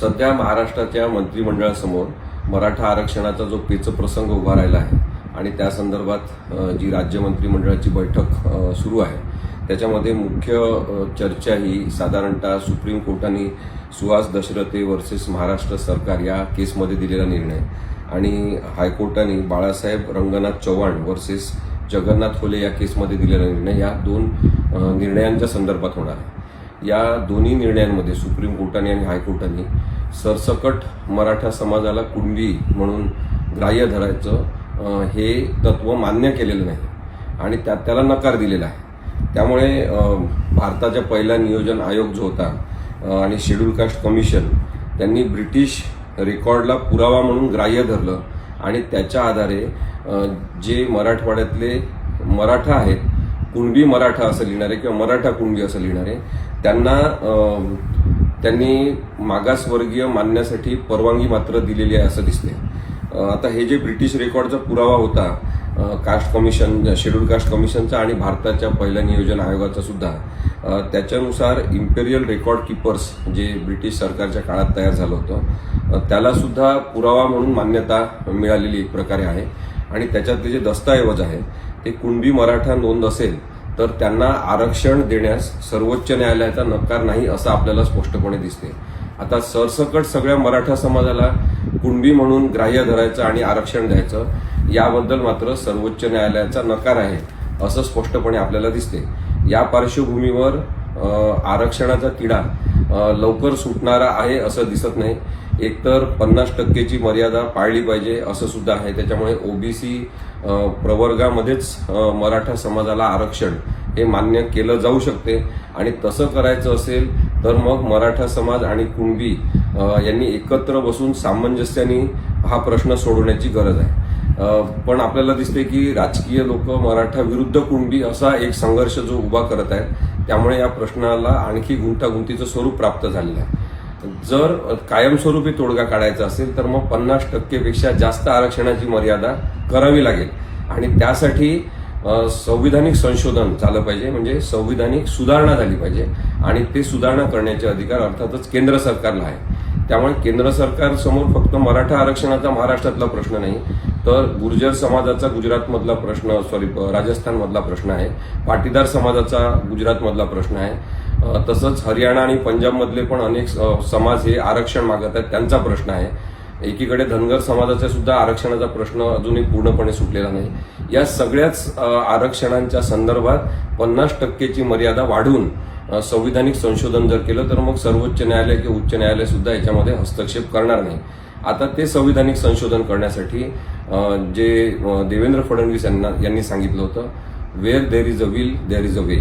सध्या महाराष्ट्राच्या मंत्रिमंडळासमोर मराठा आरक्षणाचा जो पेच प्रसंग उभा राहिला आहे आणि त्या संदर्भात जी राज्य मंत्रिमंडळाची बैठक सुरू आहे त्याच्यामध्ये मुख्य चर्चा ही साधारणतः सुप्रीम कोर्टाने सुहास दशरथे वर्सेस महाराष्ट्र सरकार या केसमध्ये दिलेला निर्णय आणि हायकोर्टाने बाळासाहेब रंगनाथ चव्हाण वर्सेस जगन्नाथ फुले या केसमध्ये दिलेला निर्णय या दोन निर्णयांच्या संदर्भात होणार आहे. या दोन्ही निर्णयांमध्ये सुप्रीम कोर्टाने आणि हायकोर्टाने सरसकट मराठा समाजाला कुणबी म्हणून ग्राह्य धरायचं हे तत्व मान्य केलेलं नाही. आणि त्यात त्याला नकार दिलेला आहे. त्यामुळे भारताचा भारताच्या पहिला नियोजन आयोग जो होता आणि शेड्यूल कास्ट कमिशन त्यांनी ब्रिटिश रेकॉर्डला पुरावा म्हणून ग्राह्य धरलं. आणि त्याच्या आधारे जे मराठवाड्यातले मराठा आहेत कुणबी मराठा असं लिहिणारे किंवा मराठा कुणबी असं लिहिणारे त्यांना त्यांनी मागासवर्गीय मानण्यासाठी परवानगी मात्र दिलेली आहे असं दिसते आता हे जे ब्रिटिश रेकॉर्डचा पुरावा होता कास्ट कमिशन शेड्यूल कास्ट कमिशनचा आणि भारताच्या पहिल्या नियोजन आयोगाचा सुद्धा त्याच्यानुसार इम्पेरियल रेकॉर्ड किपर्स जे ब्रिटिश सरकारच्या काळात तयार झालं होतं त्यालासुद्धा त्याला सुद्धा पुरावा म्हणून मान्यता मिळालेली एक प्रकारे आहे. आणि त्याच्यातले जे दस्तऐवज आहे ते कुणबी मराठा नोंद असेल तर त्यांना आरक्षण देण्यास सर्वोच्च न्यायालयाचा नकार नाही असं आपल्याला स्पष्टपणे दिसते. आता सरसकट सगळ्या मराठा समाजाला कुणबी म्हणून ग्राह्य धरायचं आणि आरक्षण द्यायचं याबद्दल मात्र सर्वोच्च न्यायालयाचा नकार आहे असं स्पष्टपणे आपल्याला दिसते. या पार्श्वभूमीवर आरक्षणाचा तिढा लवकर सुटणारा आहे असं दिसत नाही. एकतर पन्नास टक्केची मर्यादा पाळली पाहिजे असं सुद्धा आहे. त्याच्यामुळे ओबीसी प्रवर्गामध्येच मराठा समाजाला आरक्षण हे मान्य केलं जाऊ शकते. आणि तसं करायचं असेल तर मग मराठा समाज आणि कुणबी यांनी एकत्र बसून सामंजस्याने हा प्रश्न सोडवण्याची गरज आहे. पण आपल्याला दिसते की राजकीय लोक मराठा विरुद्ध कुणबी असा एक संघर्ष जो उभा करत आहे त्यामुळे या प्रश्नाला आणखी गुंतागुंतीचं स्वरूप प्राप्त झालेलं आहे. जर कायमस्वरूपी तोडगा काढायचा असेल तर मग पन्नास टक्केपेक्षा जास्त आरक्षणाची मर्यादा करावी लागेल. आणि त्यासाठी संविधानिक संशोधन झालं पाहिजे म्हणजे संविधानिक सुधारणा झाली पाहिजे. आणि ते सुधारणा करण्याचे अधिकार अर्थातच केंद्र सरकारला आहे. त्यामुळे केंद्र सरकार समोर फक्त मराठा आरक्षणाचा महाराष्ट्रातला प्रश्न नाही तर गुर्जर समाजाचा गुजरातमधला प्रश्न सॉरी राजस्थानमधला प्रश्न आहे. पाटीदार समाजाचा गुजरातमधला प्रश्न आहे. तसंच हरियाणा आणि पंजाबमधले पण अनेक समाज हे आरक्षण मागत आहेत त्यांचा प्रश्न आहे. एकीकडे धनगर समाजाचा सुद्धा आरक्षणाचा प्रश्न अजूनही पूर्णपणे सुटलेला नाही. या सगळ्याच आरक्षणांच्या संदर्भात पन्नास टक्केची मर्यादा वाढवून संविधानिक संशोधन जर केलं तर मग सर्वोच्च न्यायालय किंवा उच्च न्यायालय सुद्धा याच्यामध्ये हस्तक्षेप करणार नाही. आता ते संविधानिक संशोधन करण्यासाठी जे देवेंद्र फडणवीस यांना यांनी सांगितलं होतं where there is a will there is a way